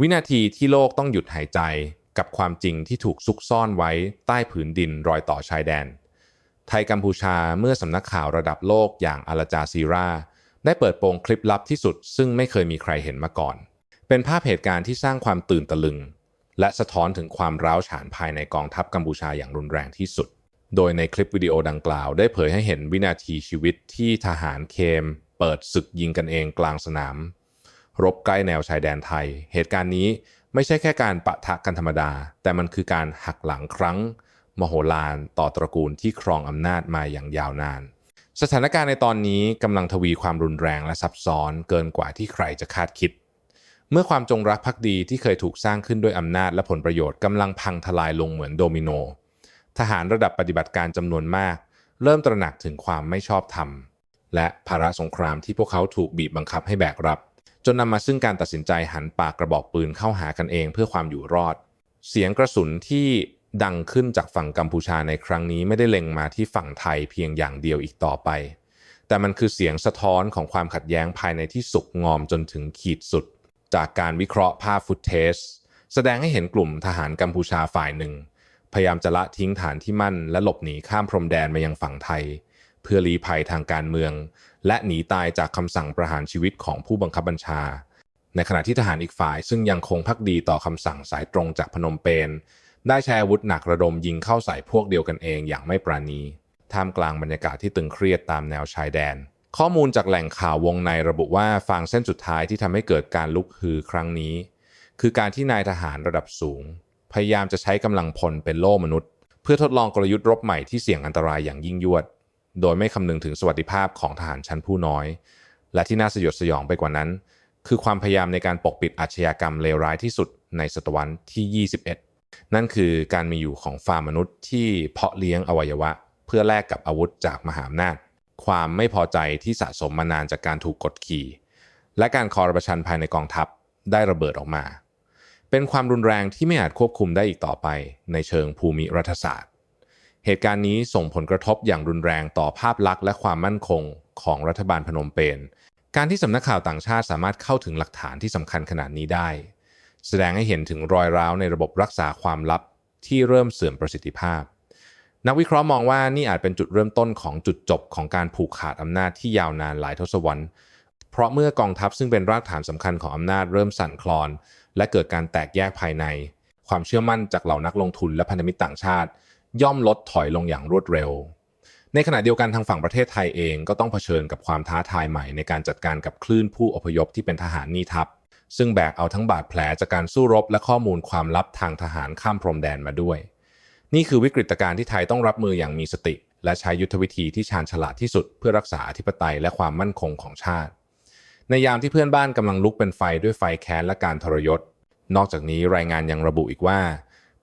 วินาทีที่โลกต้องหยุดหายใจกับความจริงที่ถูกซุกซ่อนไว้ใต้ผืนดินรอยต่อชายแดน ไทยกัมพูชาเมื่อสำนักข่าวระดับโลกอย่างอาลาจาซีราได้เปิดโปงคลิปลับที่สุด ซึ่งไม่เคยมีใครเห็นมาก่อน เป็นภาพเหตุการณ์ที่สร้างความตื่นตะลึง และสะท้อนถึงความร้าวฉานภายในกองทัพกัมพูชาอย่างรุนแรงที่สุด โดยในคลิปวิดีโอดังกล่าวได้เผยให้เห็นวินาทีชีวิตที่ทหารเคม เปิดศึกยิงกันเองกลางสนาม รบใกล้แนวชายแดนไทย เหตุการณ์นี้ไม่ใช่แค่การปะทะกันธรรมดา แต่มันคือการหักหลังครั้ง มโหฬารต่อตระกูลที่ครองอำนาจมาอย่างยาวนาน สถานการณ์ในตอนนี้กำลังทวีความรุนแรงและซับซ้อนเกินกว่าที่ใครจะคาดคิด เมื่อความจงรักภักดีที่เคยถูกสร้างขึ้นด้วยอำนาจและผลประโยชน์กำลังพังทลายลงเหมือนโดมิโน ทหารระดับปฏิบัติการจำนวนมาก เริ่มตระหนักถึงความไม่ชอบธรรม และภาระสงครามที่พวกเขาถูกบีบบังคับให้แบกรับ จนนำมาซึ่งการตัดสินใจหันปากกระบอกปืนเข้าหากันเองเพื่อความอยู่รอด เสียงกระสุนที่ดังขึ้นจากฝั่งกัมพูชาในครั้งนี้ไม่ได้เล็งมาที่ฝั่งไทยเพียงอย่างเดียวอีกต่อไป แต่มันคือเสียงสะท้อนของความขัดแย้งภายในที่สุกงอมจนถึงขีดสุด จากการวิเคราะห์ภาพฟุตเทส แสดงให้เห็นกลุ่มทหารกัมพูชาฝ่ายหนึ่ง พยายามจะละทิ้งฐานที่มั่นและหลบหนีข้ามพรมแดนมายังฝั่งไทย เพื่อลี้ภัยทางการเมือง และหนีตายจากคำสั่งประหารชีวิตของผู้บังคับบัญชา ในขณะที่ทหารอีกฝ่าย ซึ่งยังคงพักดีต่อคำสั่งสายตรงจากพนมเปญได้ใช้อาวุธหนักระดมยิงเข้าใส่พวกเดียวกันเองอย่างไม่ปราณี ท่ามกลางบรรยากาศที่ตึงเครียดตามแนวชายแดน ข้อมูลจากแหล่งข่าววงในระบุว่าฟางเส้นสุดท้ายที่ทำให้เกิดการลุกฮือครั้งนี้ คือการที่นายทหารระดับสูง พยายามจะใช้กำลังพลเป็นโล่มนุษย์ เพื่อทดลองกลยุทธ์รบใหม่ที่เสี่ยงอันตรายอย่างยิ่งยวด โดยไม่คำนึงถึงสวัสดิภาพของทหารชั้นผู้น้อย และที่น่าสยดสยองไปกว่านั้น คือความพยายามในการปกปิดอาชญากรรมเลวร้ายที่สุดในศตวรรษที่ 21 นั่นคือการมีอยู่ของฟาร์มมนุษย์ที่เพาะเลี้ยงอวัยวะ เพื่อแลกกับอาวุธจากมหาอำนาจ ความไม่พอใจที่สะสมมานานจากการถูกกดขี่ และการคอร์รัปชันภายในกองทัพได้ระเบิดออกมา เป็นความรุนแรงที่ไม่อาจควบคุมได้อีกต่อไปในเชิงภูมิรัฐศาสตร์ เหตุการณ์นี้ส่งผลกระทบอย่างรุนแรงต่อภาพลักษณ์และความมั่นคงของรัฐบาลพนมเปญ การที่สำนักข่าวต่างชาติสามารถเข้าถึงหลักฐานที่สำคัญขนาดนี้ได้ แสดงให้เห็นถึงรอยร้าวในระบบรักษาความลับที่เริ่มเสื่อมประสิทธิภาพ นักวิเคราะห์มองว่านี่อาจเป็นจุดเริ่มต้นของจุดจบของการผูกขาดอำนาจที่ยาวนานหลายทศวรรษ เพราะเมื่อกองทัพซึ่งเป็นรากฐานสำคัญของอำนาจเริ่มสั่นคลอน และเกิดการแตกแยกภายใน ความเชื่อมั่นจากเหล่านักลงทุนและพันธมิตรต่างชาติ ย่อมลดถอยลงอย่างรวดเร็ว ในขณะเดียวกันทางฝั่งประเทศไทยเองก็ต้องเผชิญกับความท้าทายใหม่ในการจัดการกับคลื่นผู้อพยพที่เป็นทหารนี่ทัพ ซึ่งแบกเอาทั้งบาดแผลจากการสู้รบและข้อมูลความลับทางทหารข้ามพรมแดนมาด้วย นี่คือวิกฤตการณ์ที่ไทยต้องรับมืออย่างมีสติ และใช้ยุทธวิธีที่ชาญฉลาดที่สุด เพื่อรักษาอธิปไตยและความมั่นคงของชาติ ในยามที่เพื่อนบ้านกำลังลุกเป็นไฟด้วยไฟแค้นและการทรยศ นอกจากนี้รายงานยังระบุอีกว่า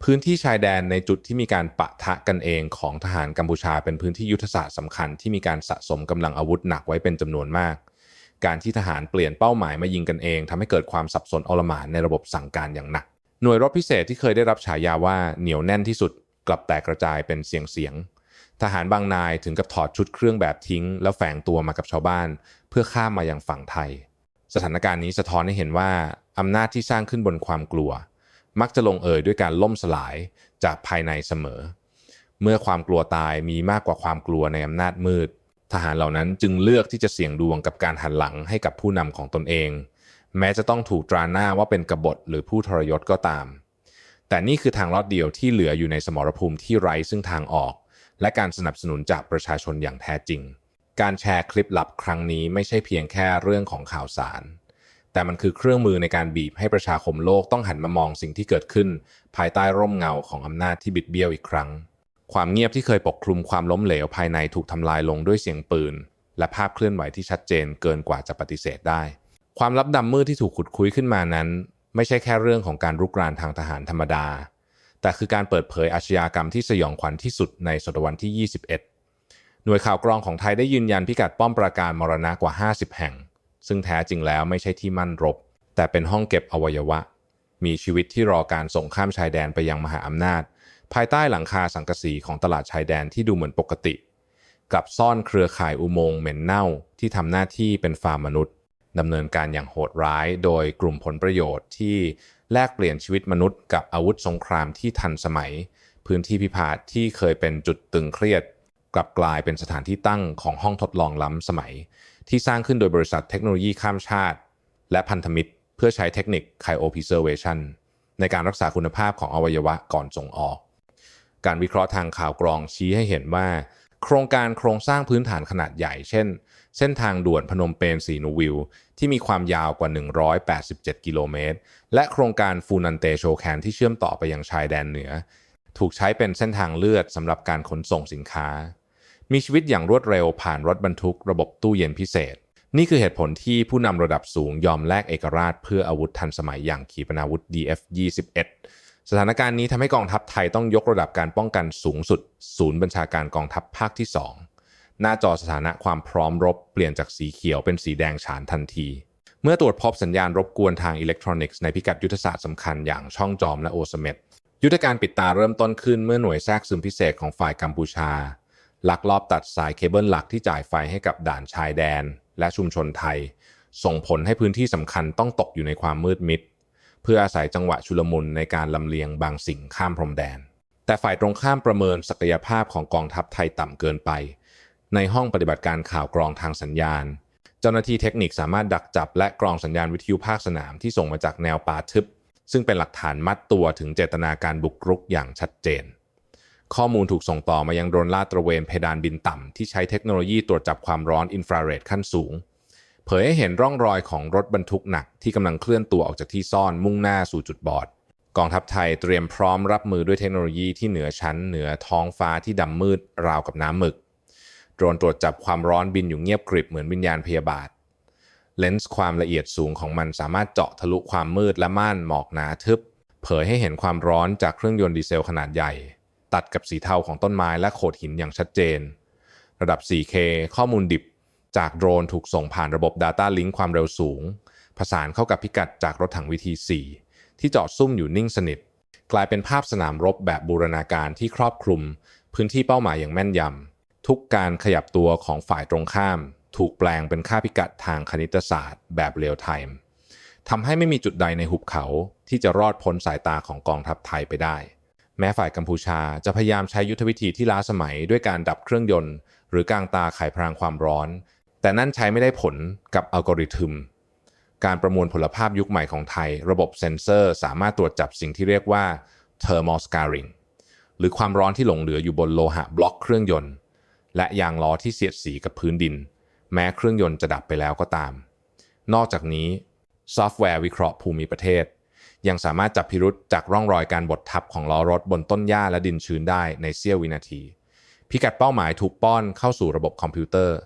พื้นที่ชายแดนในจุดที่มีการปะทะกันเองของทหารกัมพูชา เป็นพื้นที่ยุทธศาสตร์สำคัญที่มีการสะสมกำลังอาวุธหนักไว้เป็นจำนวนมาก การที่ทหารเปลี่ยนเป้าหมายมายิงกันเองทำให้เกิดความสับสนอลหม่านในระบบสั่งการอย่างหนัก หน่วยรบพิเศษที่เคยได้รับฉายาว่าเหนียวแน่นที่สุด กลับแตกกระจายเป็นเสียงเสียงทหารบางนายถึงกับถอดชุดเครื่องแบบทิ้ง แล้วแฝงตัวมากับชาวบ้าน เพื่อข้ามมายังฝั่งไทย สถานการณ์นี้สะท้อนให้เห็นว่าอำนาจที่สร้างขึ้นบนความกลัว มักจะลงเอยด้วยการล่มสลายจากภายในเสมอ เมื่อความกลัวตายมีมากกว่าความกลัวในอำนาจมืด ทหารเหล่านั้นจึงเลือกที่จะเสี่ยงดวงกับการหันหลังให้กับผู้นำของตนเอง แม้จะต้องถูกตราหน้าว่าเป็นกบฏหรือผู้ทรยศก็ตาม แต่นี่คือทางลอดเดียวที่เหลืออยู่ในสมรภูมิที่ไร้ซึ่งทางออก และการสนับสนุนจากประชาชนอย่างแท้จริง การแชร์คลิปลับครั้งนี้ไม่ใช่เพียงแค่เรื่องของข่าวสาร แต่มันคือเครื่องมือในการบีบให้ประชาคมโลกต้องหันมามองสิ่งที่เกิดขึ้น ภายใต้ร่มเงาของอำนาจที่บิดเบี้ยวอีกครั้ง ความเงียบที่เคยปกคลุมความล้มเหลวภายในถูกทำลายลงด้วยเสียงปืน และภาพเคลื่อนไหวที่ชัดเจนเกินกว่าจะปฏิเสธได้ ความลับดำมืดที่ถูกขุดคุยขึ้นมานั้น ไม่ใช่แค่เรื่องของการรุกรานทางทหารธรรมดา แต่คือการเปิดเผยอาชญากรรมที่สยองขวัญที่สุดในศตวรรษที่ 21 หน่วยข่าวกรองของไทยได้ยืนยันพิกัดป้อมปราการมรณะกว่า 50 แห่ง ซึ่งแท้จริงแล้วไม่ใช่ที่มั่นรบ แต่เป็นห้องเก็บอวัยวะ มีชีวิตที่รอการส่งข้ามชายแดนไปยังมหาอำนาจ ภายใต้หลังคาสังกะสีของตลาดชายแดนที่ดูเหมือนปกติ กับซ่อนเครือข่ายอุโมงค์เหม็นเน่าที่ทำหน้าที่เป็นฟาร์มมนุษย์ดำเนินการอย่างโหดร้าย โดยกลุ่มผลประโยชน์ที่แลกเปลี่ยนชีวิตมนุษย์กับอาวุธสงครามที่ทันสมัย พื้นที่พิพาทที่เคยเป็นจุดตึงเครียด กลับกลายเป็นสถานที่ตั้งของห้องทดลองล้ำสมัย ที่สร้างขึ้นโดยบริษัทเทคโนโลยีข้ามชาติ และพันธมิตร เพื่อใช้เทคนิค cryopreservation ในการรักษาคุณภาพของอวัยวะก่อนส่งออก การวิเคราะห์ทางข่าวกรองชี้ให้เห็นว่า โครงการโครงสร้างพื้นฐานขนาดใหญ่ เช่น เส้นทางด่วนพนมเปญสีนูวิลที่มีความยาวกว่า 187 กิโลเมตร และโครงการฟูนันเตโชแคนที่เชื่อมต่อไปยังชายแดนเหนือ ถูกใช้เป็นเส้นทางเลือดสำหรับการขนส่งสินค้า มีชีวิตอย่างรวดเร็วผ่านรถบรรทุกระบบตู้เย็นพิเศษ นี่คือเหตุผลที่ผู้นำระดับสูงยอมแลกเอกราชเพื่ออาวุธทันสมัยอย่างขีปนาวุธ DF-21 สถานการณ์นี้ทำให้กองทัพไทยต้องยกระดับการป้องกันสูงสุด ศูนย์บัญชาการกองทัพภาคที่ 2 หน้าจอสถานะความพร้อมรบเปลี่ยนจากสีเขียวเป็นสีแดงฉานทันที เมื่อตรวจพบสัญญาณรบกวนทางอิเล็กทรอนิกส์ในพิกัดยุทธศาสตร์สำคัญอย่างช่องจอมและโอสเมดยุทธการปิดตาเริ่มต้นขึ้นเมื่อหน่วยแทรกซึมพิเศษของฝ่ายกัมพูชา ลักลอบตัดสายเคเบิลหลักที่จ่ายไฟให้กับด่านชายแดน และชุมชนไทย ส่งผลให้พื้นที่สำคัญต้องตกอยู่ในความมืดมิด เพื่ออาศัยจังหวะชุลมุนในการลำเลียงบางสิ่งข้ามพรมแดน แต่ฝ่ายตรงข้ามประเมินศักยภาพของกองทัพไทยต่ำเกินไป ในห้องปฏิบัติการข่าวกรองทางสัญญาณ เจ้าหน้าที่เทคนิคสามารถดักจับและกรองสัญญาณวิทยุภาคสนามที่ส่งมาจากแนวป่าทึบซึ่งเป็นหลักฐานมัดตัวถึงเจตนาการบุกรุกอย่างชัดเจน ข้อมูลถูกส่งต่อมายังโดรนลาดตระเวนเพดานบินต่ำที่ใช้เทคโนโลยีตรวจจับความร้อนอินฟราเรดขั้นสูง เผยให้เห็นร่องรอยของรถบรรทุกหนักที่กำลังเคลื่อนตัวออกจากที่ซ่อนมุ่งหน้าสู่จุดบอด กองทัพไทยเตรียมพร้อมรับมือด้วยเทคโนโลยีที่เหนือชั้นเหนือท้องฟ้าที่ดำมืดราวกับน้ำหมึก โดรนตรวจจับความร้อนบินอยู่เงียบกริบเหมือนวิญญาณพยาบาทเลนส์ความละเอียดสูงของมันสามารถเจาะทะลุความมืดและม่านหมอกหนาทึบ เผยให้เห็นความร้อนจากเครื่องยนต์ดีเซลขนาดใหญ่ ตัดกับสีเทาของต้นไม้และโขดหินอย่างชัดเจน ระดับ 4K ข้อมูลดิบจากโดรนถูกส่งผ่านระบบ Data Link ความเร็วสูง ผสานเข้ากับพิกัดจากรถถังวิธี 4 ที่จอดซุ่มอยู่นิ่งสนิท กลายเป็นภาพสนามรบแบบบูรณาการที่ครอบคลุม พื้นที่เป้าหมายอย่างแม่นยำทุกการขยับตัวของฝ่ายตรงข้าม ถูกแปลงเป็นค่าพิกัดทางคณิตศาสตร์ แบบเรียลไทม์ทำให้ไม่มีจุดใดในหุบเขาที่จะรอดพ้นสายตาของกองทัพไทยไปได้ แม้ฝ่ายกัมพูชาจะพยายามใช้ยุทธวิธีที่ล้าสมัยด้วยการดับเครื่องยนต์ หรือกางตาไขพรางความร้อน แต่นั่นใช้ไม่ได้ผลกับอัลกอริทึม การประมวลผลภาพยุคใหม่ของไทย ระบบเซ็นเซอร์สามารถตรวจจับสิ่งที่เรียกว่า thermal scarring หรือความร้อนที่หลงเหลืออยู่บนโลหะบล็อกเครื่องยนต์ และยางล้อที่เสียดสีกับพื้นดิน แม้เครื่องยนต์จะดับไปแล้วก็ตาม นอกจากนี้ซอฟต์แวร์วิเคราะห์ภูมิประเทศ ยังสามารถจับพิรุษจากร่องรอยการบดทับของล้อรถบนต้นหญ้าและดินชื้นได้ในเสี้ยววินาที พิกัดเป้าหมายถูกป้อนเข้าสู่ระบบคอมพิวเตอร์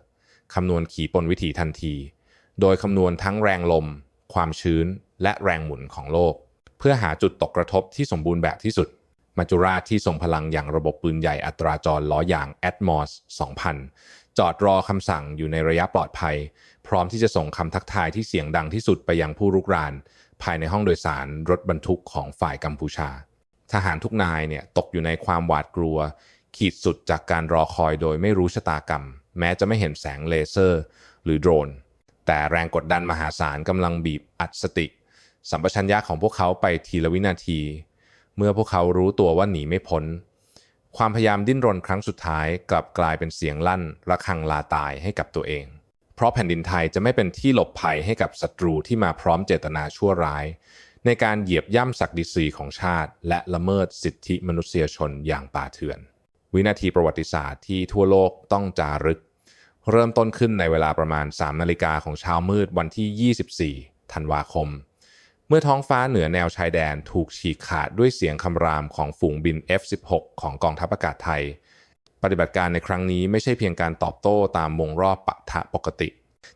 คำนวณขีปนวิถีทันที โดยคำนวณทั้งแรงลม ความชื้น และแรงหมุนของโลก เพื่อหาจุดตกกระทบที่สมบูรณ์แบบที่สุดมัจจุราชที่ทรงพลังอย่างระบบปืนใหญ่อัตราจรล้อยาง Atmos 2000 จอดรอคำสั่งอยู่ในระยะปลอดภัย พร้อมที่จะส่งคำทักทายที่เสียงดังที่สุดไปยังผู้รุกราน ภายในห้องโดยสารรถบรรทุกของฝ่ายกัมพูชา ทหารทุกนายเนี่ยตกอยู่ในความหวาดกลัว ขีดสุดจากการรอคอยโดยไม่รู้ชะตากรรม แม้จะไม่เห็นแสงเลเซอร์ หรือโดรน แต่แรงกดดันมหาศาลกำลังบีบอัดสติ สัมปชัญญะของพวกเขาไปทีละวินาที เมื่อพวกเขารู้ตัวว่าหนีไม่พ้น ความพยายามดิ้นรนครั้งสุดท้ายกลับกลายเป็นเสียงลั่นระฆังลาตายให้กับตัวเอง เพราะแผ่นดินไทยจะไม่เป็นที่หลบภัยให้กับศัตรูที่มาพร้อมเจตนาชั่วร้าย ในการเหยียบย่ำศักดิศรีของชาติ และละเมิดสิทธิมนุษยชนอย่างป่าเถื่อน วินาทีประวัติศาสตร์ที่ทั่วโลกต้องจารึก เริ่มต้นขึ้นในเวลาประมาณ 3 นาฬิกาของเช้ามืดวันที่ 24 ธันวาคม เมื่อท้องฟ้าเหนือแนวชายแดนถูกฉีกขาดด้วยเสียงคำรามของฝูงบิน F-16 ของกองทัพอากาศไทย ปฏิบัติการในครั้งนี้ไม่ใช่เพียงการตอบโต้ตามวงรอบปะทะปกติ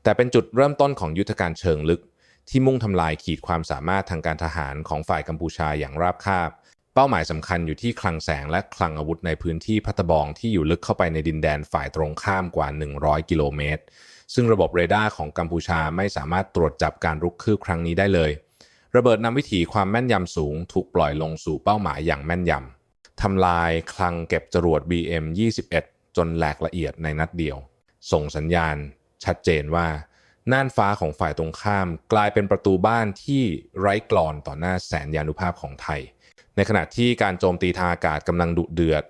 แต่เป็นจุดเริ่มต้นของยุทธการเชิงลึก ที่มุ่งทำลายขีดความสามารถทางการทหารของฝ่ายกัมพูชาอย่างราบคาบ เป้าหมายสำคัญอยู่ที่คลังแสงและคลังอาวุธในพื้นที่พัตบองที่อยู่ลึกเข้าไปในดินแดนฝ่ายตรงข้ามกว่า 100 กิโลเมตร ซึ่งระบบเรดาร์ของกัมพูชาไม่สามารถตรวจจับการรุกคืบครั้งนี้ได้เลย ระเบิดนำวิถีความแม่นยำสูงถูกปล่อยลงสู่เป้าหมายอย่างแม่นยำ ทำลายคลังเก็บจรวด BM-21 จนแหลกละเอียดในนัดเดียว ส่งสัญญาณชัดเจนว่า น่านฟ้าของฝ่ายตรงข้าม กลายเป็นประตูบ้านที่ไร้กลอนต่อหน้าแสนยานุภาพของไทย ในขณะที่การโจมตีทางอากาศกำลังดุเดือด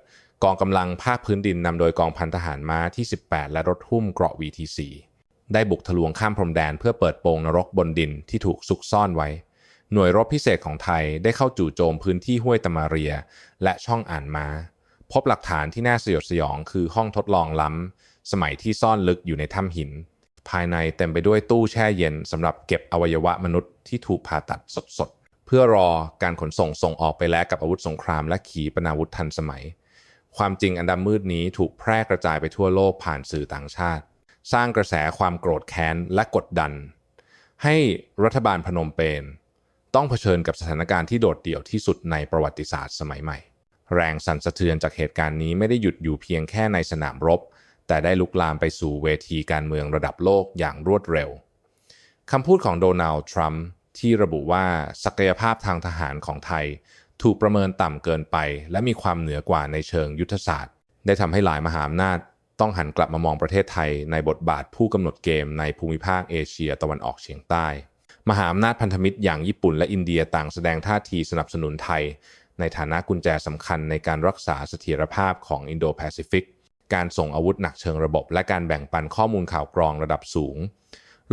กองกำลังภาคพื้นดินนำโดยกองพันทหารม้าที่ 18 และรถหุ้มเกราะ VT4 ได้บุกทะลวงข้ามพรมแดนเพื่อเปิดโปงนรกบนดินที่ถูกซุกซ่อนไว้ หน่วยรบพิเศษของไทยได้เข้าจู่โจมพื้นที่ห้วยตะมาเรีย และช่องอ่านม้า พบหลักฐานที่น่าสยดสยองคือห้องทดลองล้ำ สมัยที่ซ่อนลึกอยู่ในถ้ำหิน ภายในเต็มไปด้วยตู้แช่เย็นสำหรับเก็บอวัยวะมนุษย์ที่ถูกผ่าตัดสดๆ เพื่อรอการขนส่งส่งออกไปแลกกับอาวุธสงครามและขีปนาวุธทันสมัย ความจริงอันดำมืดนี้ถูกแพร่กระจายไปทั่วโลกผ่านสื่อต่างชาติ สร้างกระแสความโกรธแค้นและกดดัน ให้รัฐบาลพนมเปญ ต้องเผชิญกับสถานการณ์ที่โดดเดี่ยวที่สุดในประวัติศาสตร์สมัยใหม่ แรงสั่นสะเทือนจากเหตุการณ์นี้ไม่ได้หยุดอยู่เพียงแค่ในสนามรบ แต่ได้ลุกลามไปสู่เวทีการเมืองระดับโลกอย่างรวดเร็วคำพูดของโดนัลด์ทรัมป์ที่ระบุว่าศักยภาพทางทหารของไทย ถูกประเมินต่ำเกินไป และมีความเหนือกว่าในเชิงยุทธศาสตร์ ได้ทำให้หลายมหาอำนาจ ต้องหันกลับมามองประเทศไทยในบทบาทผู้กำหนดเกมในภูมิภาคเอเชียตะวันออกเฉียงใต้ มหาอำนาจพันธมิตรอย่างญี่ปุ่นและอินเดียต่างแสดงท่าทีสนับสนุนไทย ในฐานะกุญแจสำคัญในการรักษาเสถียรภาพของอินโดแปซิฟิกการส่งอาวุธหนักเชิงระบบ และการแบ่งปันข้อมูลข่าวกรองระดับสูง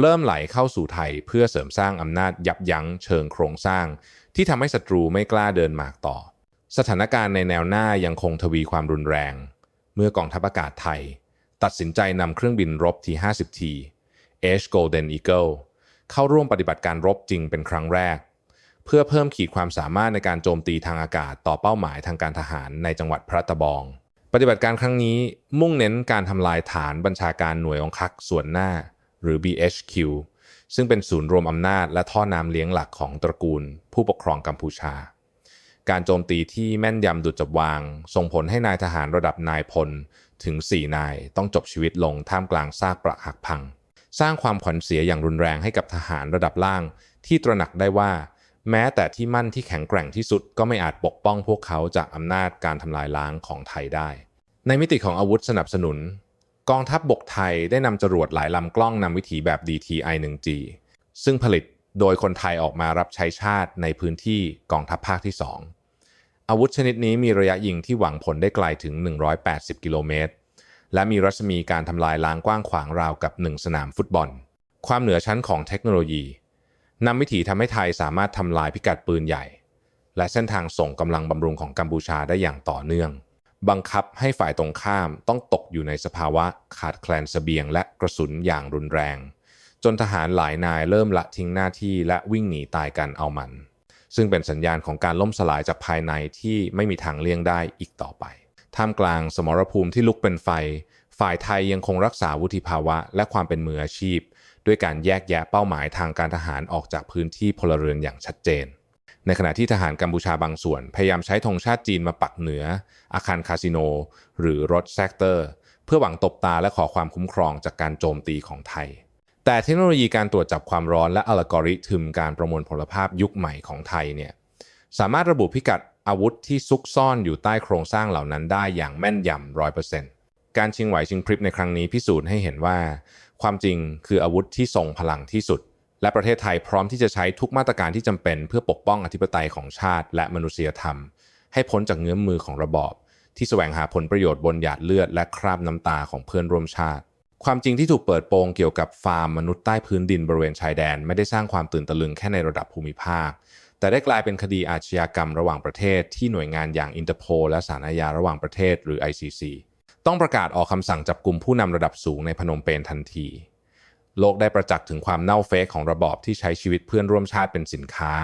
เริ่มไหลเข้าสู่ไทยเพื่อเสริมสร้างอำนาจยับยั้งเชิงโครงสร้าง ที่ทำให้ศัตรูไม่กล้าเดินหมากต่อ สถานการณ์ในแนวหน้ายังคงทวีความรุนแรง เมื่อกองทัพอากาศไทย ตัดสินใจนำเครื่องบินรบที 50 t H Golden Eagle เข้าร่วมปฏิบัติการรบจริงเป็นครั้งแรก เพื่อเพิ่มขีดความสามารถในการโจมตีทางอากาศต่อเป้าหมายทางการทหารในจังหวัดพระตะบอง ปฏิบัติการครั้งนี้มุ่งเน้นการทำลายฐานบัญชาการหน่วยองคักส่วนหน้า หรือ BHQ ซึ่งเป็นศูนย์รวมอำนาจและท่อน้ำเลี้ยงหลักของตระกูล ผู้ปกครองกัมพูชา การโจมตีที่แม่นยำดุจจับวาง ส่งผลให้นายทหารระดับนายพลถึง 4 นายต้องจบชีวิตลงท่ามกลางซากปรักหักพัง สร้างความขวัญเสียอย่างรุนแรงให้กับทหารระดับล่าง ที่ตระหนักได้ว่า แม้แต่ที่มั่นที่แข็งแกร่งที่สุดก็ไม่อาจปกป้องพวกเขาจากอำนาจการทำลายล้างของไทยได้ ในมิติของอาวุธสนับสนุน กองทัพบบกไทยได้นำจรวดหลายลำกล้องนำวิถีแบบ DTI-1G ซึ่งผลิตโดยคนไทยออกมารับใช้ชาติในพื้นที่กองทัพภาคที่ 2 อาวุธชนิดนี้มีระยะยิงที่หวังผลได้ไกลถึง 180 กิโลเมตร และมีรัศมีการทำลายล้างกว้างขวางราวกับ 1 สนามฟุตบอล ความเหนือชั้นของเทคโนโลยีนำวิถีทำให้ไทยสามารถทำลายพิกัดปืนใหญ่ และเส้นทางส่งกำลังบำรุงของกัมพูชาได้อย่างต่อเนื่อง บังคับให้ฝ่ายตรงข้ามต้องตกอยู่ในสภาวะขาดแคลนเสบียงและกระสุนอย่างรุนแรง จนทหารหลายนายเริ่มละทิ้งหน้าที่และวิ่งหนีตายกันเอามัน ซึ่งเป็นสัญญาณของการล่มสลายจากภายในที่ไม่มีทางเลี่ยงได้อีกต่อไป ท่ามกลางสมรภูมิที่ลุกเป็นไฟ ฝ่ายไทยยังคงรักษาวุฒิภาวะ และความเป็นมืออาชีพ ด้วยการแยกแยะเป้าหมายทางการทหารออกจากพื้นที่พลเรือนอย่างชัดเจน ในขณะที่ทหารกัมพูชาบางส่วน พยายามใช้ธงชาติจีนมาปักเหนือ อาคารคาสิโน หรือรถแซกเตอร์ เพื่อหวังตบตาและขอความคุ้มครองจากการโจมตีของไทยแต่เทคโนโลยีการตรวจจับความร้อนและอัลกอริทึมการประมวลผลภาพยุคใหม่ของไทยเนี่ยสามารถระบุพิกัด อาวุธที่ซุกซ่อนอยู่ใต้โครงสร้างเหล่านั้นได้อย่างแม่นยำร้อยเปอร์เซ็นต์การชิงไหวชิงพริบในครั้งนี้พิสูจน์ให้เห็นว่า ความจริงคืออาวุธที่ทรงพลังที่สุด และประเทศไทยพร้อมที่จะใช้ทุกมาตรการที่จำเป็นเพื่อปกป้องอธิปไตยของชาติ และมนุษยธรรม ให้พ้นจากเงื้อมมือของระบอบ ที่แสวงหาผลประโยชน์บนหยาดเลือดและคราบน้ำตาของเพื่อนร่วมชาติ ความจริงที่ถูกเปิดโปงเกี่ยวกับฟาร์มมนุษย์ใต้พื้นดินบริเวณชายแดน ไม่ได้สร้างความตื่นตะลึงแค่ในระดับภูมิภาค แต่ได้กลายเป็นคดีอาชญากรรมระหว่างประเทศที่หน่วยงานอย่างอินเตอร์โพลและศาลอาญาระหว่างประเทศหรือ ICC ต้องประกาศออกคำสั่งจับกลุ่มผู้นำระดับสูงในพนมเปญทันที โลกได้ประจักษ์ถึงความเน่าเฟะของระบอบที่ใช้ชีวิตเพื่อนร่วมชาติเป็นสินค้า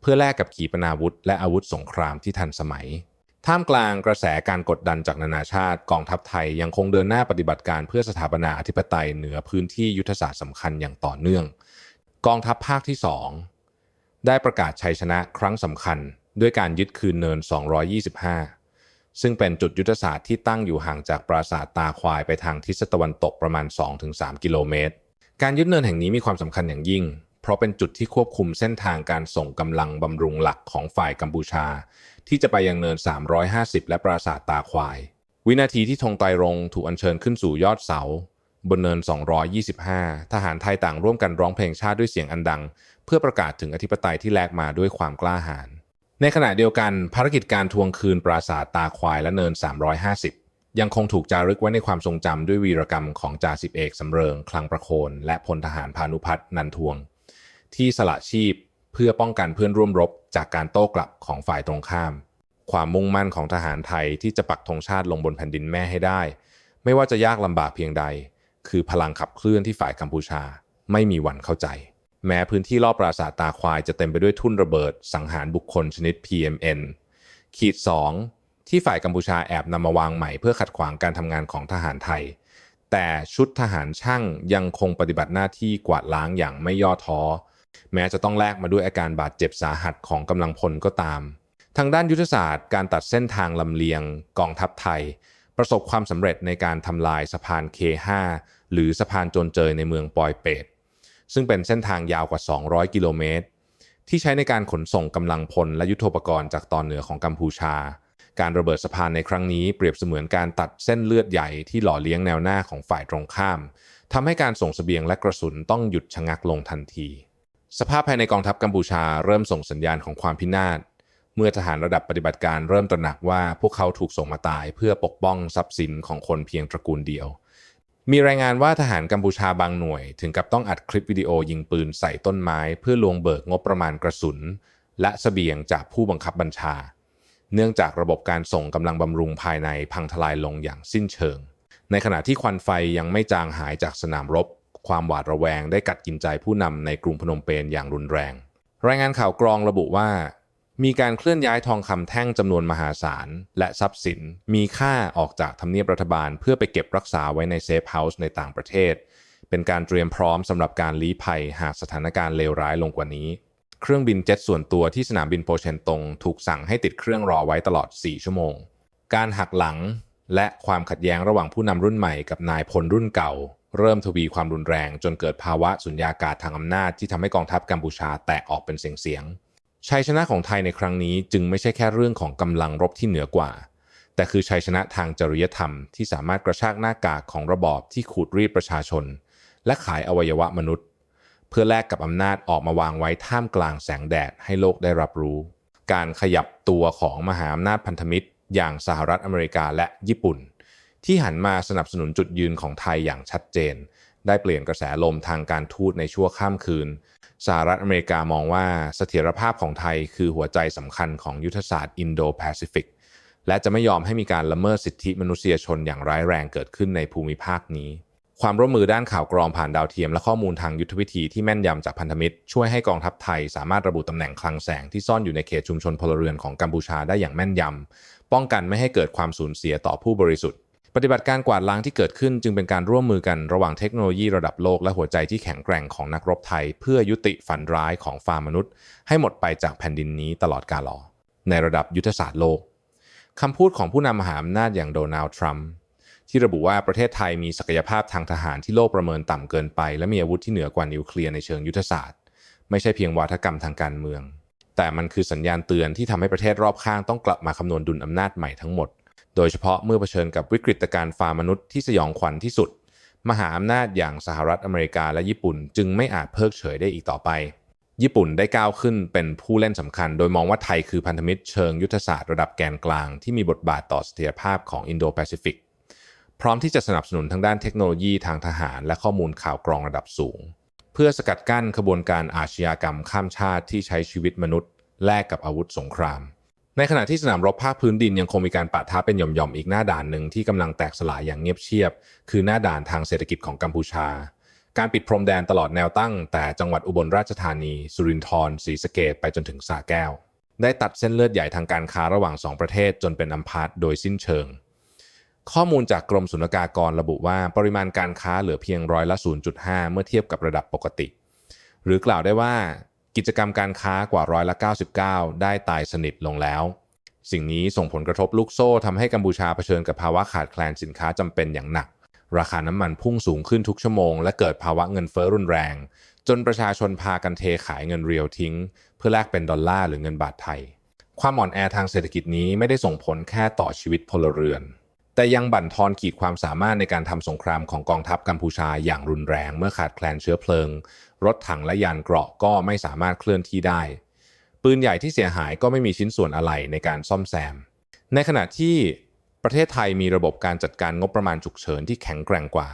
เพื่อแลกกับขีปนาวุธ และอาวุธสงครามที่ทันสมัย ท่ามกลางกระแสการกดดันจากนานาชาติกองทัพไทยยังคงเดินหน้าปฏิบัติการเพื่อสถาปนาอธิปไตยเหนือพื้นที่ยุทธศาสตร์สำคัญอย่างต่อเนื่อง กองทัพภาคที่ 2 ได้ประกาศชัยชนะครั้งสำคัญ ด้วยการยึดคืนเนิน 225 ซึ่งเป็นจุดยุทธศาสตร์ที่ตั้งอยู่ห่างจากปราสาทตาควายไปทางทิศตะวันตกประมาณ 2-3 กิโลเมตร การยึดเนินแห่งนี้มีความสำคัญอย่างยิ่ง เพราะเป็นจุดที่ควบคุมเส้นทางการส่งกำลังบำรุงหลักของฝ่ายกัมพูชา ที่จะไปยังเนิน 350 และปราสาทตาควาย วินาทีที่ธงไตรรงถูกอัญเชิญขึ้นสู่ยอดเสาบนเนิน 225 ทหารไทยต่างร่วมกันร้องเพลงชาติด้วยเสียงอันดัง เพื่อประกาศถึงอธิปไตยที่แลกมาด้วยความกล้าหาญในขณะเดียวกันภารกิจการทวงคืนปราสาทตาควายและเนิน 350 ยังคงถูกจารึกไว้ในความทรงจำด้วยวีรกรรมของจ่าสิบเอกสำเริง คลังประโคน และพลทหารพานุพัฒน์นันทวง ที่สละชีพเพื่อป้องกันเพื่อนร่วมรบจากการโต้กลับของฝ่ายตรงข้าม ความมุ่งมั่นของทหารไทยที่จะปักธงชาติลงบนแผ่นดินแม่ให้ได้ ไม่ว่าจะยากลำบากเพียงใด คือพลังขับเคลื่อนที่ฝ่ายกัมพูชาไม่มีวันเข้าใจ แม้พื้นที่รอบปราสาทตาควายจะเต็มไปด้วยทุ่นระเบิดสังหารบุคคลชนิด PMN ขีด 2 ที่ฝ่ายกัมพูชาแอบนำมาวางใหม่เพื่อขัดขวางการทำงานของทหารไทย แต่ชุดทหารช่างยังคงปฏิบัติหน้าที่กวาดล้างอย่างไม่ย่อท้อ แม้จะต้องแลกมาด้วยอาการบาดเจ็บสาหัสของกำลังพลก็ตาม ทางด้านยุทธศาสตร์การตัดเส้นทางลำเลียงกองทัพไทย ประสบความสำเร็จในการทำลายสะพาน K5 หรือสะพานโจรเจยในเมืองปอยเปต ซึ่งเป็นเส้นทางยาวกว่า 200 กิโลเมตร ที่ใช้ในการขนส่งกำลังพลและยุทโธปกรณ์จากตอนเหนือของกัมพูชา การระเบิดสะพานในครั้งนี้เปรียบเสมือนการตัดเส้นเลือดใหญ่ที่หล่อเลี้ยงแนวหน้าของฝ่ายตรงข้ามทำให้การส่งสเสบียงและกระสุนต้องหยุดชะงักลงทันที สภาพภายในกองทัพกัมพูชาเริ่มส่งสัญญาณของความพินาศเมื่อทหารระดับปฏิบัติการเริ่มตระหนักว่าพวกเขาถูกส่งมาตายเพื่อปกป้องทรัพย์สินของคนเพียงตระกูลเดียว มีรายงานว่าทหารกัมพูชาบางหน่วย ถึงกับต้องอัดคลิปวิดีโอยิงปืนใส่ต้นไม้ เพื่อลวงเบิกงบประมาณกระสุน และสเสบียงจากผู้บังคับบัญชา เนื่องจากระบบการส่งกำลังบำรุงภายในพังทลายลงอย่างสิ้นเชิง ในขณะที่ควันไฟยังไม่จางหายจากสนามรบ ความหวาดระแวงได้กัดกินใจผู้นำในกรุงพนมเปญอย่างรุนแรง รายงานข่าวกรองระบุว่า มีการเคลื่อนย้ายทองคำแท่งจำนวนมหาศาล และทรัพย์สินมีค่าออกจากทำเนียบรัฐบาล เพื่อไปเก็บรักษาไว้ในเซฟเฮาส์ในต่างประเทศ เป็นการเตรียมพร้อมสำหรับการลี้ภัยหากสถานการณ์เลวร้ายลงกว่านี้ เครื่องบินเจ็ตส่วนตัวที่สนามบินโปเชนตง ถูกสั่งให้ติดเครื่องรอไว้ตลอด 4 ชั่วโมง การหักหลังและความขัดแย้งระหว่างผู้นำรุ่นใหม่กับนายพลรุ่นเก่า เริ่มทวีความรุนแรง จนเกิดภาวะสุญญากาศทางอำนาจที่ทำให้กองทัพกัมพูชาแตกออกเป็นเสียงๆ ชัยชนะของไทยในครั้งนี้จึงไม่ใช่แค่เรื่องของกำลังรบที่เหนือกว่า แต่คือชัยชนะทางจริยธรรมที่สามารถกระชากหน้ากากของระบอบที่ขูดรีดประชาชน และขายอวัยวะมนุษย์ เพื่อแลกกับอำนาจออกมาวางไว้ท่ามกลางแสงแดดให้โลกได้รับรู้ การขยับตัวของมหาอำนาจพันธมิตร อย่างสหรัฐอเมริกาและญี่ปุ่น ที่หันมาสนับสนุนจุดยืนของไทยอย่างชัดเจน ได้เปลี่ยนกระแสลมทางการทูตในชั่วข้ามคืน สหรัฐอเมริกามองว่าเสถียรภาพของไทยคือหัวใจสำคัญของยุทธศาสตร์อินโดแปซิฟิกและจะไม่ยอมให้มีการละเมิดสิทธิมนุษยชนอย่างร้ายแรงเกิดขึ้นในภูมิภาคนี้ ความร่วมมือด้านข่าวกรองผ่านดาวเทียมและข้อมูลทางยุทธวิธีที่แม่นยำจากพันธมิตร ช่วยให้กองทัพไทยสามารถระบุตำแหน่งคลังแสงที่ซ่อนอยู่ในเขตชุมชนพลเรือนของกัมพูชาได้อย่างแม่นยำป้องกันไม่ให้เกิดความสูญเสียต่อผู้บริสุทธิ์ ปฏิบัติการกวาดล้างที่เกิดขึ้นจึงเป็นการร่วมมือกันระหว่างเทคโนโลยีระดับโลกและหัวใจที่แข็งแกร่งของนักรบไทย เพื่อยุติฝันร้ายของฟาร์มนุษย์ ให้หมดไปจากแผ่นดินนี้ตลอดกาลอในระดับยุทธศาสตร์โลกคำพูดของผู้นำมหาอำนาจอย่างโดนัลด์ทรัมป์ที่ระบุว่าประเทศไทยมีศักยภาพทางทหารที่โลกประเมินต่ำเกินไป และมีอาวุธที่เหนือกว่านิวเคลียร์ในเชิงยุทธศาสตร์ ไม่ใช่เพียงวาทกรรมทางการเมือง แต่มันคือสัญญาณเตือนที่ทำให้ประเทศรอบข้างต้องกลับมาคำนวณดุลอำนาจใหม่ทั้งหมด โดยเฉพาะเมื่อเผชิญกับวิกฤตการณ์ฟาร์มนุษย์ที่สยองขวัญที่สุด มหาอำนาจอย่างสหรัฐอเมริกาและญี่ปุ่น จึงไม่อาจเพิกเฉยได้อีกต่อไป ญี่ปุ่นได้ก้าวขึ้นเป็นผู้เล่นสำคัญ โดยมองว่าไทยคือพันธมิตรเชิงยุทธศาสตร์ระดับแกนกลางที่มีบทบาทต่อเสถียรภาพของอินโดแปซิฟิกพร้อมที่จะสนับสนุนทางด้านเทคโนโลยีทางทหารและข้อมูลข่าวกรองระดับสูง เพื่อสกัดกั้นขบวนการอาชญากรรมข้ามชาติที่ใช้ชีวิตมนุษย์ แลกกับอาวุธสงคราม ในขณะที่สนามรบภาคพื้นดินยังคงมีการปะทะเป็นหย่อมๆอีกหน้าด่านหนึ่งที่กำลังแตกสลายอย่างเงียบเชียบ คือหน้าด่านทางเศรษฐกิจของกัมพูชา การปิดพรมแดนตลอดแนวตั้ง แต่จังหวัดอุบลราชธานี สุรินทร์ศรีสะเกดไปจนถึงสาแก้ว ได้ตัดเส้นเลือดใหญ่ทางการค้าระหว่างสองประเทศจนเป็นอัมพาตโดยสิ้นเชิง ข้อมูลจากกรมศุลกากรระบุว่าปริมาณการค้าเหลือเพียงร้อยละ 0.5 เมื่อเทียบกับระดับปกติ หรือกล่าวได้ว่า กิจกรรมการค้ากว่าร้อยละ99 ได้ตายสนิทลงแล้ว สิ่งนี้ส่งผลกระทบลูกโซ่ทำให้กัมพูชาเผชิญกับภาวะขาดแคลนสินค้าจำเป็นอย่างหนัก ราคาน้ำมันพุ่งสูงขึ้นทุกชั่วโมง และเกิดภาวะเงินเฟ้อรุนแรง จนประชาชนพากันเทขายเงินเรียวทิ้ง เพื่อแลกเป็นดอลลาร์หรือเงินบาทไทย ความอ่อนแอทางเศรษฐกิจนี้ไม่ได้ส่งผลแค่ต่อชีวิตพลเรือนแต่ยังบั่นทอนขีดความสามารถในการทำสงครามของกองทัพกัมพูชาอย่างรุนแรงเมื่อขาดแคลนเชื้อเพลิง รถถังและยานเกราะก็ไม่สามารถเคลื่อนที่ได้ ปืนใหญ่ที่เสียหายก็ไม่มีชิ้นส่วนอะไรในการซ่อมแซม ในขณะที่ประเทศไทยมีระบบการจัดการงบประมาณฉุกเฉินที่แข็งแกร่งกว่า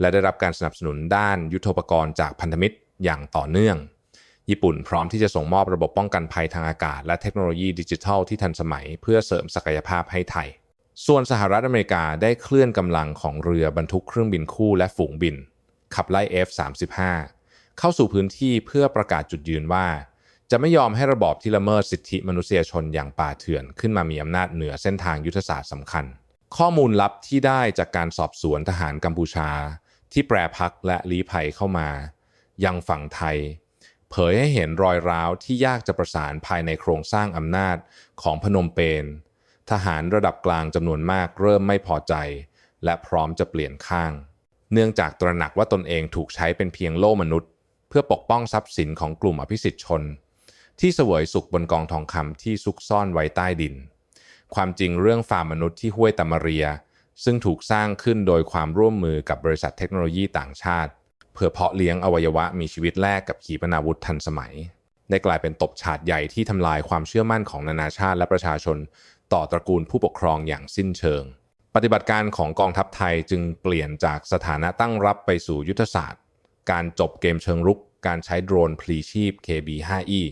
และได้รับการสนับสนุนด้านยุทโธปกรณ์จากพันธมิตรอย่างต่อเนื่อง ญี่ปุ่นพร้อมที่จะส่งมอบระบบป้องกันภัยทางอากาศ และเทคโนโลยีดิจิทัลที่ทันสมัย เพื่อเสริมศักยภาพให้ไทย ส่วนสหรัฐอเมริกาได้เคลื่อนกำลังของเรือบรรทุกเครื่องบินคู่และฝูงบิน ขับไล่ F-35 เข้าสู่พื้นที่เพื่อประกาศจุดยืนว่า จะไม่ยอมให้ระบอบที่ละเมิดสิทธิมนุษยชนอย่างป่าเถื่อนขึ้นมามีอำนาจเหนือเส้นทางยุทธศาสตร์สำคัญ ข้อมูลลับที่ได้จากการสอบสวนทหารกัมพูชา ที่แปรพักและลี้ภัยเข้ามา ยังฝั่งไทย เผยให้เห็นรอยร้าวที่ยากจะประสานภายในโครงสร้างอำนาจของพนมเปญทหารระดับกลางจำนวนมากเริ่มไม่พอใจ และพร้อมจะเปลี่ยนข้าง เนื่องจากตระหนักว่าตนเองถูกใช้เป็นเพียงโล่มนุษย์ พื่อปกป้องทรัพย์สินของกลุ่มอภิสิทธิชน ที่เสวยสุขบนกองทองคำที่ซุกซ่อนไว้ใต้ดิน ความจริงเรื่องฟาร์มมนุษย์ที่ห้วยตามาเรีย ซึ่งถูกสร้างขึ้นโดยความร่วมมือกับบริษัทเทคโนโลยีต่างชาติ เพื่อเพาะเลี้ยงอวัยวะมีชีวิตแลกกับขีปนาวุธทันสมัย ได้กลายเป็นตบฉาดใหญ่ที่ทำลายความเชื่อมั่นของนานาชาติและประชาชน ต่อตระกูลผู้ปกครองอย่างสิ้นเชิง ปฏิบัติการของกองทัพไทยจึงเปลี่ยนจากสถานะตั้งรับไปสู่ยุทธศาสตร์ การจบเกมเชิงรุก การใช้โดรนพลีชีพ KB-5E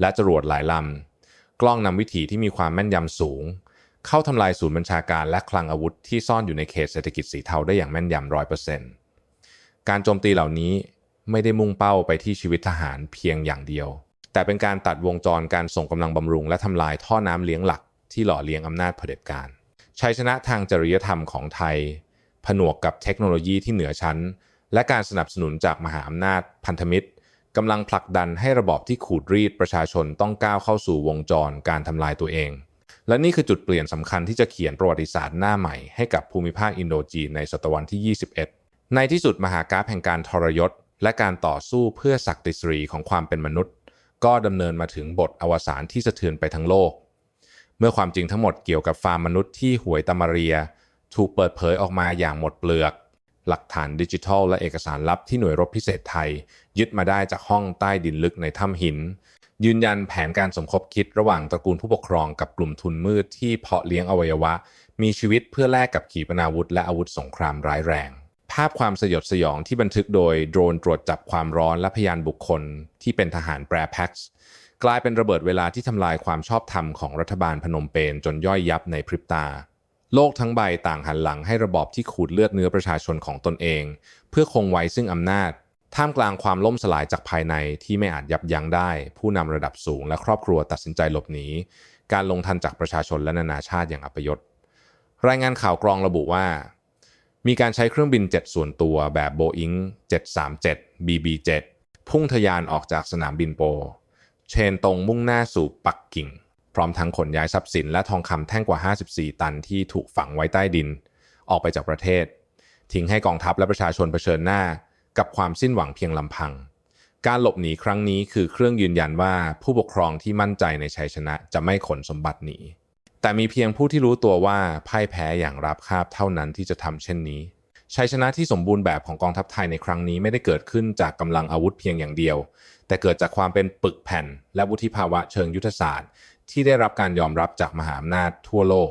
และจรวดหลายลำ กล้องนำวิถีที่มีความแม่นยำสูง เข้าทำลายศูนย์บัญชาการและคลังอาวุธที่ซ่อนอยู่ในเขตเศรษฐกิจสีเทาได้อย่างแม่นยำร้อยเปอร์เซ็นต์การโจมตีเหล่านี้ไม่ได้มุ่งเป้าไปที่ชีวิตทหารเพียงอย่างเดียว แต่เป็นการตัดวงจรการส่งกำลังบำรุง และทำลายท่อน้ำเลี้ยงหลักที่หล่อเลี้ยงอำนาจเผด็จการชัยชนะทางจริยธรรมของไทย ผนวกกับเทคโนโลยีที่เหนือชั้น และการสนับสนุนจากมหาอำนาจพันธมิตรกำลังผลักดันให้ระบอบที่ขูดรีดประชาชนต้องก้าวเข้าสู่วงจรการทำลายตัวเอง และนี่คือจุดเปลี่ยนสำคัญที่จะเขียนประวัติศาสตร์หน้าใหม่ให้กับภูมิภาคอินโดจีนในศตวรรษที่ 21 ในที่สุดมหากาฟแห่งการทรยศ และการต่อสู้เพื่อศักดิศรีของความเป็นมนุษย์ ก็ดำเนินมาถึงบทอวสานที่สะเทือนไปทั้งโลก เมื่อความจริงทั้งหมดเกี่ยวกับฟาร์มมนุษย์ที่หวยตามาเรีย ถูกเปิดเผยออกมาอย่างหมดเปลือก หลักฐานดิจิทัลและเอกสารลับที่หน่วยรบพิเศษไทย ยึดมาได้จากห้องใต้ดินลึกในถ้ำหิน ยืนยันแผนการสมคบคิดระหว่างตระกูลผู้ปกครองกับกลุ่มทุนมืดที่เพาะเลี้ยงอวัยวะ มีชีวิตเพื่อแลกกับขีปนาวุธและอาวุธสงครามร้ายแรง ภาพความสยดสยองที่บันทึกโดยโดรนตรวจจับความร้อนและพยานบุคคล ที่เป็นทหารแปรแพ็กซ์กลายเป็นระเบิดเวลาที่ทำลายความชอบธรรมของรัฐบาลพนมเปญจนย่อยยับในพริบตา โลกทั้งใบต่างหันหลังให้ระบอบที่ขูดเลือดเนื้อประชาชนของตนเอง เพื่อคงไว้ซึ่งอำนาจ ท่ามกลางความล่มสลายจากภายในที่ไม่อาจยับยั้งได้ ผู้นำระดับสูงและครอบครัวตัดสินใจหลบหนีการลงทันจากประชาชนและนานาชาติอย่างอัปยศรายงานข่าวกรองระบุว่า มีการใช้เครื่องบินเจ็ตส่วนตัวแบบ Boeing 737 BB7 พุ่งทะยานออกจากสนามบินโป เชนตรงมุ่งหน้าสู่ปักกิ่ง พร้อมทั้งขนย้ายทรัพย์สินและทองคำแท่งกว่า 54 ตันที่ถูกฝังไว้ใต้ดิน ออกไปจากประเทศ ทิ้งให้กองทัพและประชาชนเผชิญหน้า กับความสิ้นหวังเพียงลำพัง การหลบหนีครั้งนี้คือเครื่องยืนยันว่าผู้ปกครองที่มั่นใจในชัยชนะจะไม่ขนสมบัติหนีแต่มีเพียงผู้ที่รู้ตัวว่าพ่ายแพ้อย่างราบคาบเท่านั้นที่จะทำเช่นนี้ชัยชนะที่สมบูรณ์แบบของกองทัพไทยในครั้งนี้ไม่ได้เกิดขึ้นจากกำลังอาวุธเพียงอย่างเดียว แต่เกิดจากความเป็นปึกแผ่น และวุฒิภาวะเชิงยุทธศาสตร์ ที่ได้รับการยอมรับจากมหาอำนาจทั่วโลก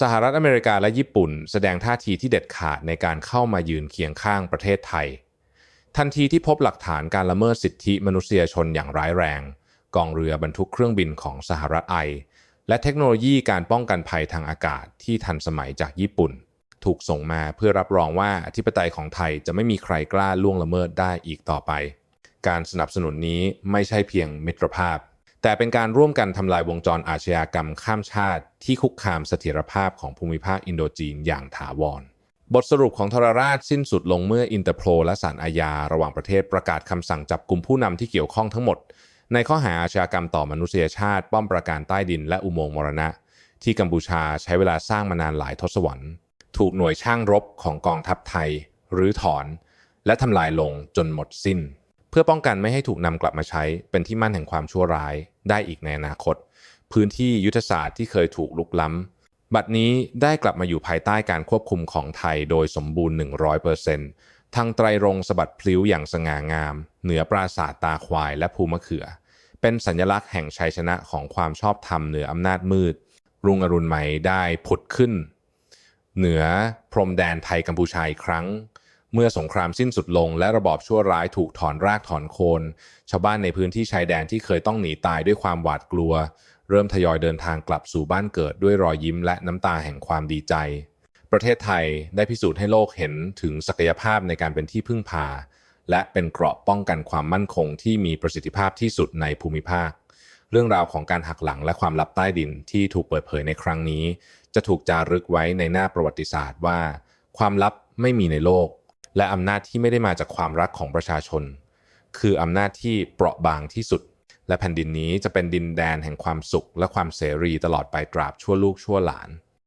สหรัฐอเมริกาและญี่ปุ่น แสดงท่าทีที่เด็ดขาดในการเข้ามายืนเคียงข้างประเทศไทย ทันทีที่พบหลักฐานการละเมิดสิทธิมนุษยชนอย่างร้ายแรง กองเรือบรรทุกเครื่องบินของสหรัฐไอ และเทคโนโลยีการป้องกันภัยทางอากาศที่ทันสมัยจากญี่ปุ่น ถูกส่งมาเพื่อรับรองว่าอธิปไตยของไทยจะไม่มีใครกล้าล่วงละเมิดได้อีกต่อไป การสนับสนุนนี้ไม่ใช่เพียงมิตรภาพ แต่เป็นการร่วมกันทำลายวงจรอาชญากรรมข้ามชาติที่คุกคามเสถียรภาพของภูมิภาคอินโดจีนอย่างถาวร บทสรุปของทรราชสิ้นสุดลงเมื่ออินเตอร์โพลและศาลอาญาระหว่างประเทศประกาศคำสั่งจับกลุ่มผู้นำที่เกี่ยวข้องทั้งหมด ในข้อหาอาชญากรรมต่อมนุษยชาติ ป้อมปราการใต้ดินและอุโมงค์มรณะ ที่กัมพูชาใช้เวลาสร้างมานานหลายทศวรรษ ถูกหน่วยช่างรบของกองทัพไทยหรือถอน และทำลายลงจนหมดสิ้น เพื่อป้องกันไม่ให้ถูกนำกลับมาใช้เป็นที่มั่นแห่งความชั่วร้ายได้อีกในอนาคต พื้นที่ยุทธศาสตร์ที่เคยถูกลุกล้ำบัดนี้ได้กลับมาอยู่ภายใต้การควบคุมของไทยโดยสมบูรณ์ 100%ทางไตรรงสะบัดพลิ้วอย่างสง่างาม เหนือปราสาทตาควายและภูมะเขือ เป็นสัญลักษณ์แห่งชัยชนะของความชอบธรรมเหนืออำนาจมืด รุ่งอรุณใหม่ได้ผุดขึ้น เหนือพรมแดนไทยกัมพูชาอีกครั้ง เมื่อสงครามสิ้นสุดลง และระบอบชั่วร้ายถูกถอนรากถอนโคน ชาวบ้านในพื้นที่ชายแดนที่เคยต้องหนีตายด้วยความหวาดกลัว เริ่มทยอยเดินทางกลับสู่บ้านเกิดด้วยรอยยิ้มและน้ำตาแห่งความดีใจ ประเทศไทยได้พิสูจน์ให้โลกเห็นถึงศักยภาพในการเป็นที่พึ่งพา และเป็นเกราะป้องกันความมั่นคงที่มีประสิทธิภาพที่สุดในภูมิภาค เรื่องราวของการหักหลังและความลับใต้ดินที่ถูกเปิดเผยในครั้งนี้ จะถูกจารึกไว้ในหน้าประวัติศาสตร์ว่า ความลับไม่มีในโลก และอำนาจที่ไม่ได้มาจากความรักของประชาชน คืออำนาจที่เปราะบางที่สุด และแผ่นดินนี้จะเป็นดินแดนแห่งความสุขและความเสรีตลอดไปตราบชั่วลูกชั่วหลาน